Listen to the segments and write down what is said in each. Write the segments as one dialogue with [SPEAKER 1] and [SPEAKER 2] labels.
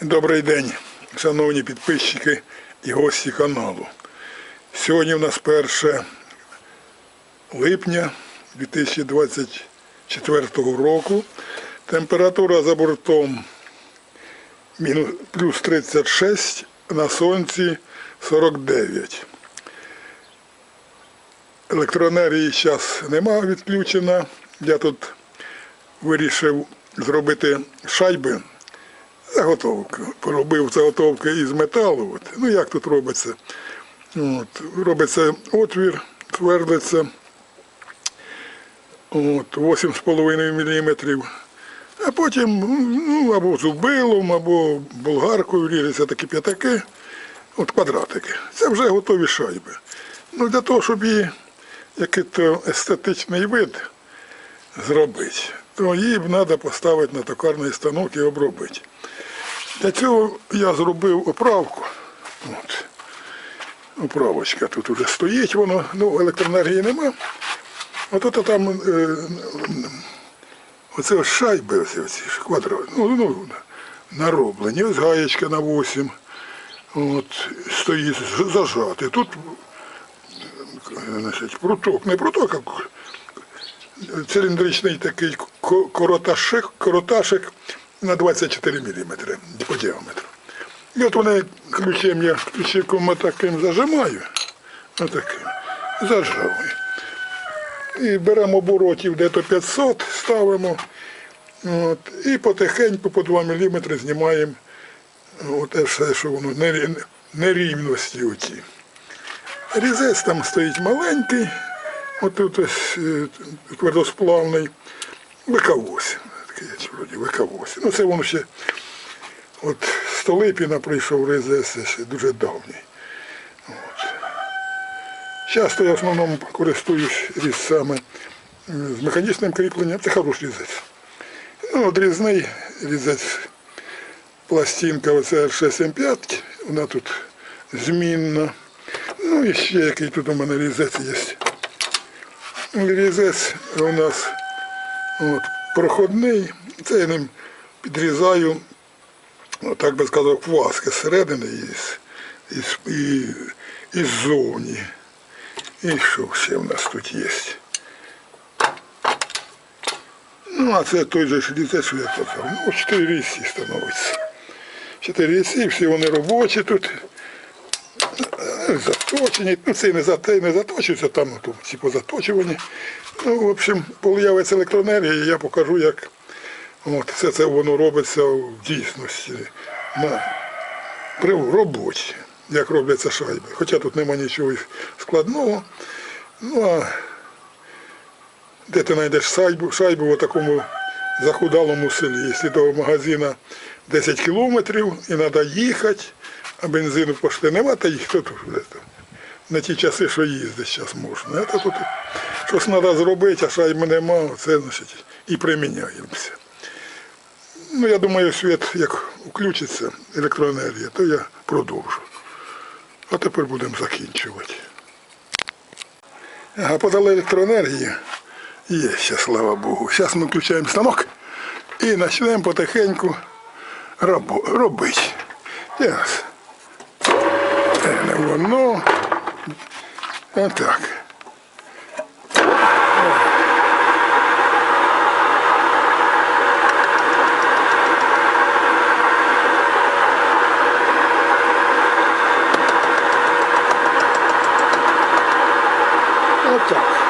[SPEAKER 1] Добрий день, шановні підписчики і гості каналу. Сьогодні у нас 1 липня 2024 року. Температура за бортом плюс 36, на сонці 49. Електроенергії зараз немає відключена. Я тут вирішив зробити шайби заготовки. Поробив заготовки із металу. От. Ну як тут робиться? От. Робиться отвір, твердиться от, 8,5 мм. А потім ну, або зубилом, або болгаркою ріжеться такі п'ятаки, от квадратики. Це вже готові шайби. Ну, для того, щоб її який-то естетичний вид зробити, то її треба поставити на токарний станок і обробити. Для цього я зробив оправку. От. Оправочка тут вже стоїть, воно, ну, електроенергії нема. Тут там е, оце шайби, оці, оці квадрат, ну, ну, нароблені. Ось гаєчка на 8. От, стоїть зажати. Тут значить, пруток, не пруток, а циліндричний такий короташик, короташик на 24 мм по діаметру. І от вони ключем я ключиком таким зажимаю, отаким, зажав. І беремо оборотів десь 500, ставимо, от, і потихеньку по 2 мм знімаємо те все, що воно нерівності оті. Різець там стоїть маленький, отут ось е, твердосплавний, ВК-8. Такий вроді ВК-8. Ну це воно ще от Столипіна прийшов різець, це ще дуже давній. Часто я в основному користуюсь різцями е, з механічним кріпленням. Це хороший різець. Ну, одрізний різець пластинка оце R675, вона тут змінна. Ну і ще який тут у мене різець є. Різець у нас от, проходний. Це я ним підрізаю, ну, так би сказав, кваски зсередини і, і, і, і ззовні. І що ще в нас тут є? Ну, а це той же ж що я казав. Ну, чотири різці становиться. Чотири різці, всі вони робочі тут. Заточені. Ну, це не, зат- не заточується, там ну, ці позаточувані. Ну, в общем, коли явиться електроенергія, я покажу, як от, все це воно робиться в дійсності. На, при роботі, як робляться шайби. Хоча тут нема нічого складного. Ну а де ти знайдеш шайбу, шайбу в такому захудалому селі. Якщо до магазина 10 кілометрів і треба їхати, а бензину пошти нема, та їх тут. На ті часи, що їздить зараз можна. Це тут щось треба зробити, а шайби нема, це значить і приміняємося. Ну, я думаю, світ як включиться, електроенергія, то я продовжу. А тепер будемо закінчувати. А подали електроенергію. Є ще, слава Богу. Зараз ми включаємо станок і почнемо потихеньку робити. Зараз. Це не воно. Отак. Отак.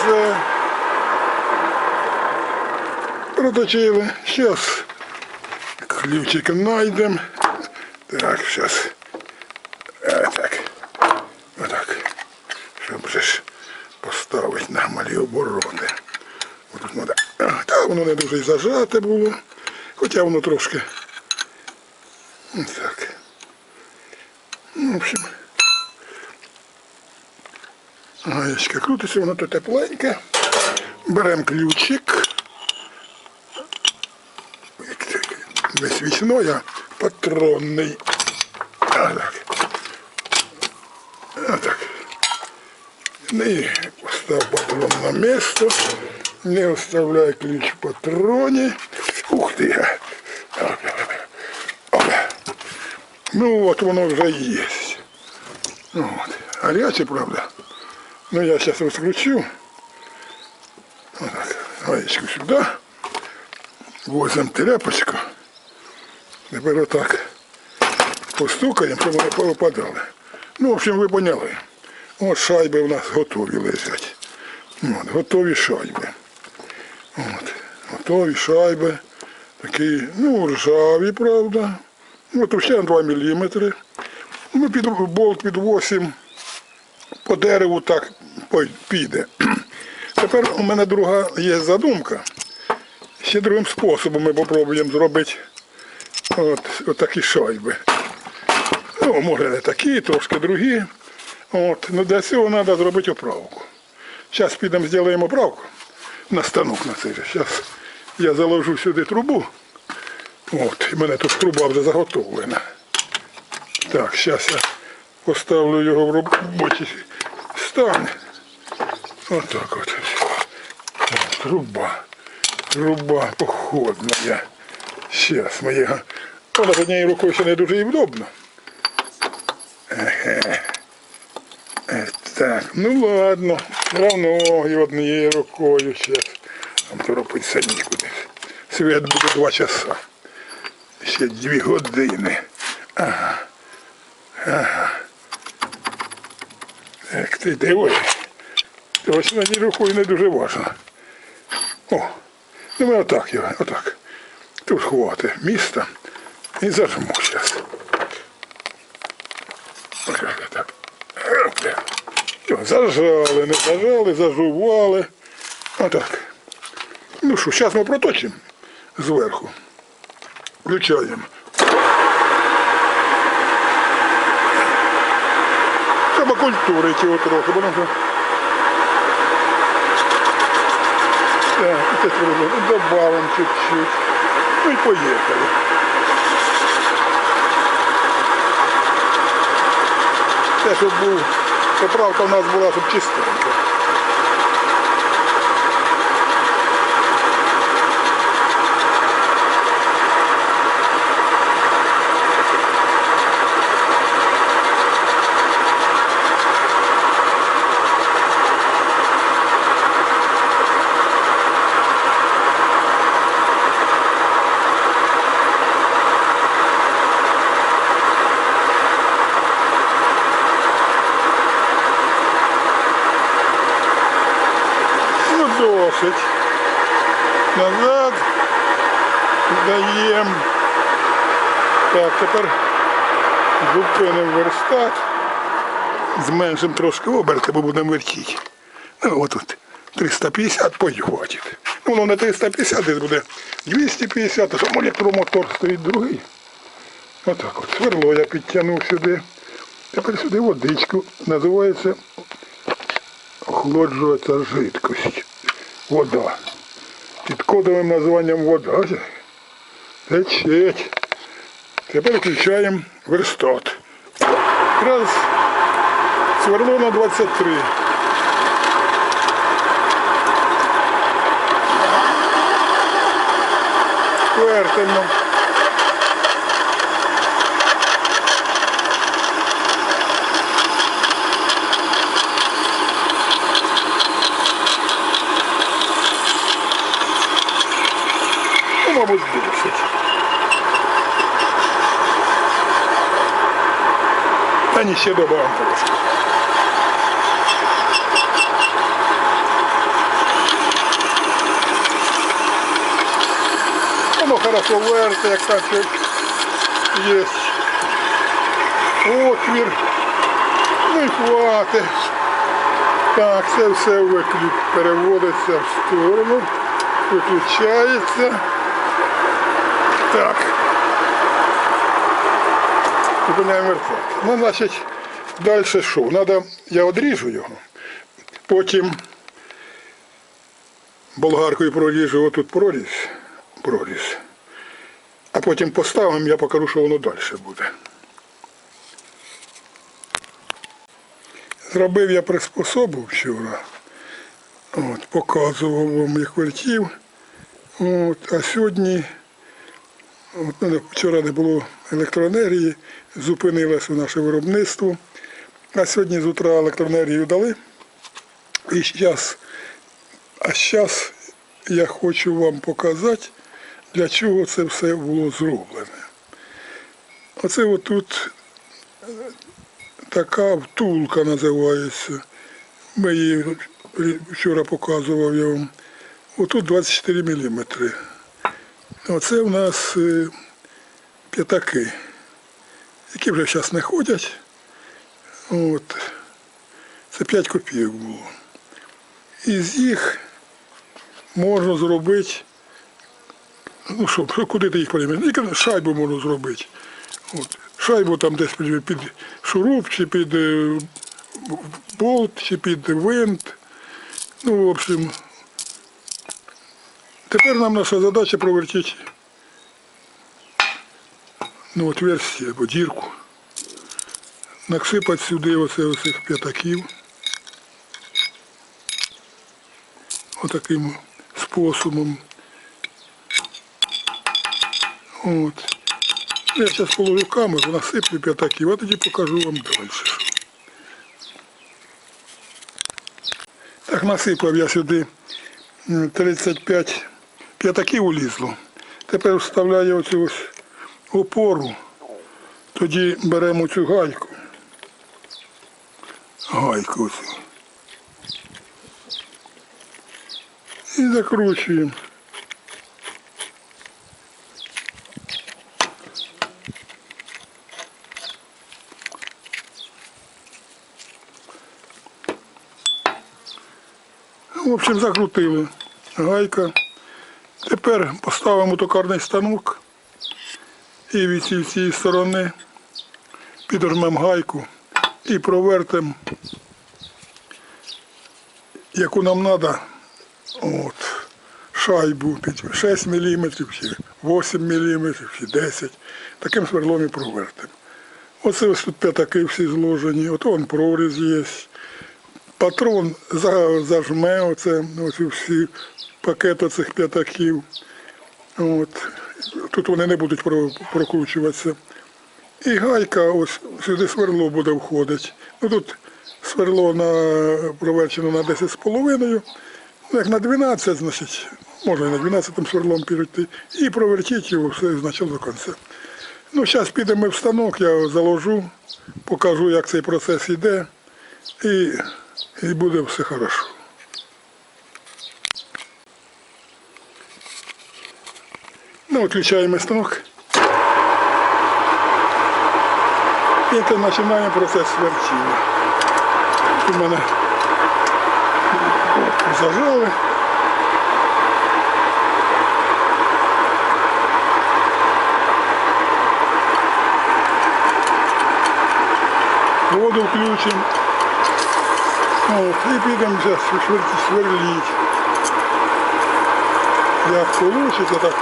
[SPEAKER 1] все проточили. Зараз ключик знайдемо. Так, зараз. Е, так. Отак. Щоб же ж поставити на малі оборони. Тут ну, треба. Та воно не дуже і зажате було. Хоча воно трошки. Так. Ну, в общем. Гаєчка крутиться, воно тут тепленьке. Беремо ключик. Весь вічно я патронний. А, так. А, так. Не постав патрон на місце. Не оставляй ключ в патроні. Ух ти. Ну от воно вже є. Ну, от. Гаряче, правда. Ну я зараз розкручу. Отак. Гаєчку сюди. Возьмемо тряпочку. Тепер отак постукаємо, щоб вони повипадали. Ну, в общем, ви поняли. От шайби у нас готові лежать. От, готові шайби. От, готові шайби. Такі, ну, ржаві, правда. Ну, товщина 2 мм. Ну, під, болт під 8 по дереву так піде. Тепер у мене друга є задумка. Ще другим способом ми спробуємо зробити от, от такі шайби. Ну, може не такі, трошки другі. От, ну для цього треба зробити оправку. Зараз підемо зробимо оправку на станок на цей же. Зараз я заложу сюди трубу. От, і мене тут труба вже заготовлена. Так, зараз я поставлю його в робочий стан. Отак от. Так, труба. Труба походна. Зараз його. Вона з однією рукою ще не дуже і вдобно. Еге. Е, Так, ну ладно. Равно і однією рукою зараз. Там торопиться нікуди. Світ буде два часа. Ще дві години. Ага. Ага. Так, ти диви. Ось рукою не дуже важно. О, ну ми отак його, отак. Тут хватить міста і зажму зараз. Зажали, не зажали, зажували. Отак. Ну що, зараз ми проточимо зверху. Включаємо. Треба культурити його трохи, бо нам трудно. Добавим чуть-чуть. Ну и поехали. Те, щоб був, поправка в нас була, щоб чистенька. Ну, досить. Назад. Даємо. Так, тепер зупинимо верстат. Зменшимо трошки оберти, бо будемо вертіти. Ну, отут 350 хватить. Ну, воно не 350, десь буде 250, а там електромотор стоїть другий. Отак от. Сверло я підтягнув сюди. Тепер сюди водичку. Називається охолоджується жидкость. Вода. Під кодовим названням вода. Течеть. Тепер включаємо верстат. Раз. Сверло на 23. Вертимо. Ні, ще добавимо трошки. Воно хорошо верте, як так є. Отвір. Ну і хватить. Так, це все виклю... переводиться в сторону, виключається. Так. Зупиняємо вертак. Ну, значить, далі що? Надо, я одріжу його, потім болгаркою проріжу отут проріз, проріз. А потім поставимо, я покажу, що воно далі буде. Зробив я приспособу вчора. От, показував вам, як вертів. От, а сьогодні, вчора не було електроенергії, зупинилося наше виробництво. А сьогодні з утра електроенергію дали. І зараз, а зараз я хочу вам показати, для чого це все було зроблене. Оце отут така втулка називається. Ми її вчора показував я вам. Отут 24 мм. Оце у нас е, п'ятаки, які вже зараз не ходять. От. Це 5 копійок було. Із їх можна зробити. Ну що, куди ти їх переймеш? Шайбу можна зробити. От. Шайбу там десь під, під шуруп, чи під е, болт, чи під винт. Ну, в общем, Тепер нам наша задача провертіти ну, отверстие або дірку. Насипати сюди оце оцих п'ятаків. Отаким способом. От. Я зараз положу камеру, насиплю п'ятаків, а тоді покажу вам далі. Так насипав я сюди 35 я таки улізло. Тепер вставляю оцю ось опору, тоді беремо цю гайку. Гайку оцю. І закручуємо. В общем, закрутили. Гайка. Тепер поставимо токарний станок і від цієї сторони підожмемо гайку і провертимо, яку нам треба, от, шайбу 6 мм, чи 8 мм, чи 10 Таким сверлом і провертимо. Оце ось тут п'ятаки всі зложені, от вон проріз є. Патрон зажме оце, оці всі пакет оцих п'ятаків. От. Тут вони не будуть прокручуватися. І гайка, ось сюди сверло буде входити. Ну тут сверло на, проверчено на 10,5. Ну, як на 12, значить, можна і на 12 сверлом перейти. І провертіть його все значить до кінця. Ну, зараз підемо в станок, я заложу, покажу, як цей процес йде. І, і буде все хорошо. Ну, включаємо станок. І це починаємо процес вертіння. У мене зажали. Воду включимо. От, і підемо зараз швидко сверліть. Як вийде, так.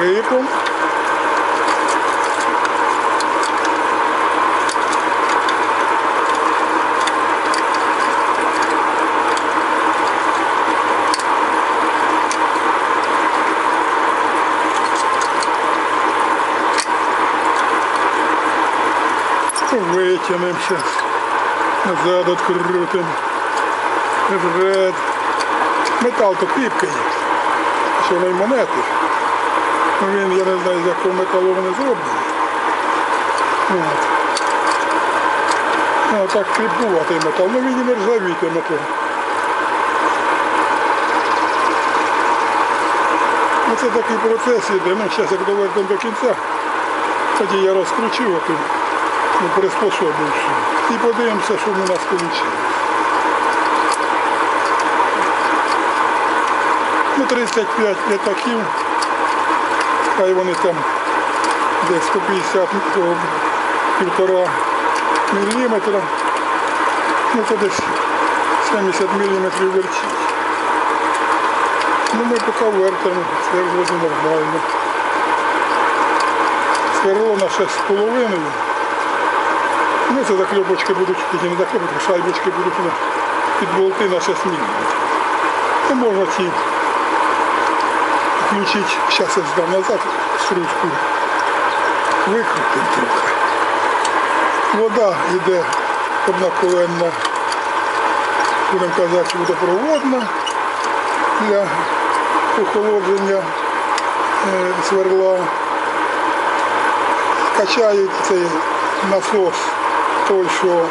[SPEAKER 1] Рипом. Витягнемо зараз. Назад відкрутимо. Метал то піпка є. На монети. Ну, Він, я не знаю, з якого металу вони зроблені. От. Ну, так кріпуватий метал. Ну він і не ржавітий метал. Ну, це такий процес іде. Ну, зараз як доведемо до кінця, тоді я розкручу оту, ну, приспособивши. І подивимося, що в нас вийшло. Ну, 35 п'ятаків. Хай вони там десь 150 півтора міліметра. Ну, це десь 70 міліметрів верчить. Ну, ми поки вертимо, вроді нормально. Сверло на 6,5. Ну, це закльопочки будуть, тільки не закльопочки, шайбочки будуть на- під болти на 6 мм. Ну, можна ці включити, зараз я здам назад стружку. Викрутимо трохи. Вода йде однаковенна, будемо казати, водопроводна для охолодження е, сверла. Качає цей насос той, що е,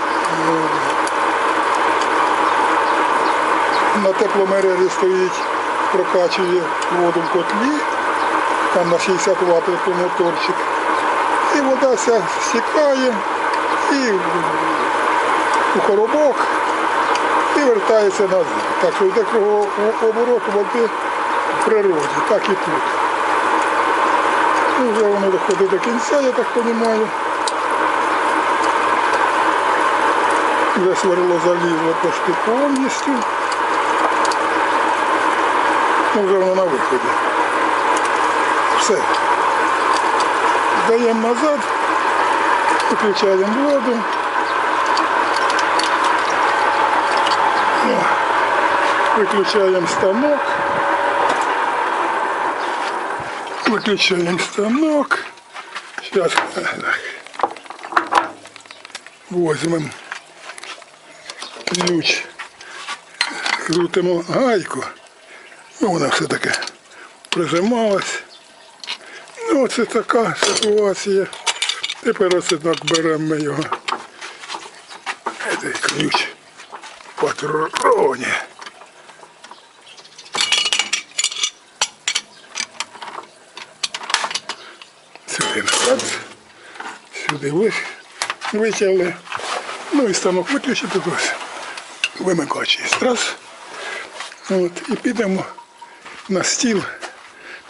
[SPEAKER 1] на тепломережі стоїть, прокачує воду в котлі, там на 60 Вт моторчик. І вода вся стікає і у коробок і вертається назад. Так що йде кругооборот води в природі, так і тут. Ну, воно доходить до кінця, я так розумію. Вже сверло залізло почти повністю. Ну, вже воно на виході. Все. Здаємо назад, виключаємо воду. Виключаємо станок. Виключаємо станок. Зараз возьмемо ключ, крутимо гайку. Ну, вона все-таки прижималась. Ну, це така ситуація. Тепер оце так беремо ми його. Цей ключ патроні. Сюди назад, сюди ви- витягли. Ну і станок виключити ось. Є. Раз. От, і підемо на стіл,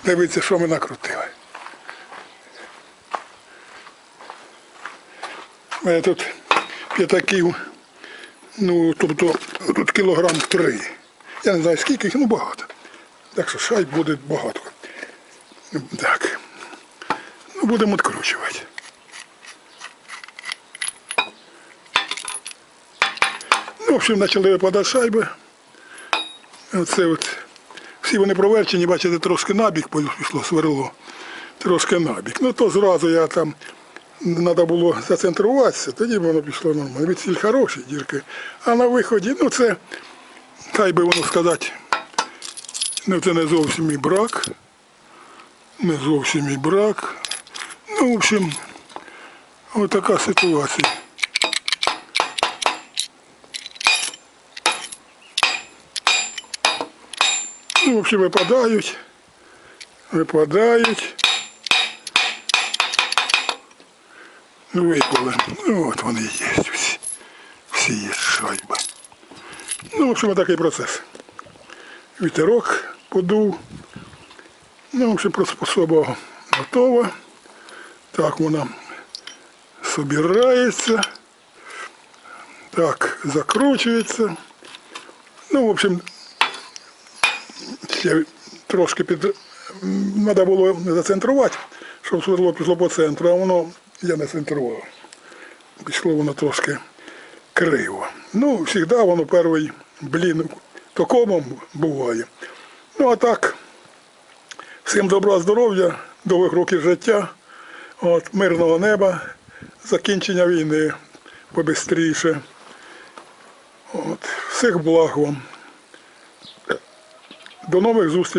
[SPEAKER 1] дивитися, що ми накрутили. У мене тут п'ятаків, ну, тобто тут кілограм три. Я не знаю скільки, їх, ну багато. Так що шай буде багато. Так. Ну, будемо відкручувати. Ну, в общем, почали випадати шайби. Оце от. Всі вони проверчені, бачите, трошки набік пішло сверло. Трошки набік. Ну то зразу я там треба було зацентруватися, тоді воно пішло нормально. Відсіль хороші дірки. А на виході, ну це, хай би воно сказати, ну це не зовсім мій брак. Не зовсім мій брак. Ну, в общем, отака ситуація. Ну, в общем, випадають, випадають. Ну, випали. Ну, от вони є всі. Всі є шайби. Ну, в общем, такий процес. Вітерок подув. Ну, в общем, приспособа готова. Так вона собирається. Так, закручується. Ну, в общем, ще трошки під... Треба було зацентрувати, щоб сверло пішло по центру, а воно я не центрував. Пішло воно трошки криво. Ну, завжди воно перший блін токомом буває. Ну а так, всім добра, здоров'я, довгих років життя, от, мирного неба, закінчення війни побистріше. От, всіх благ вам. До нових зустрічей.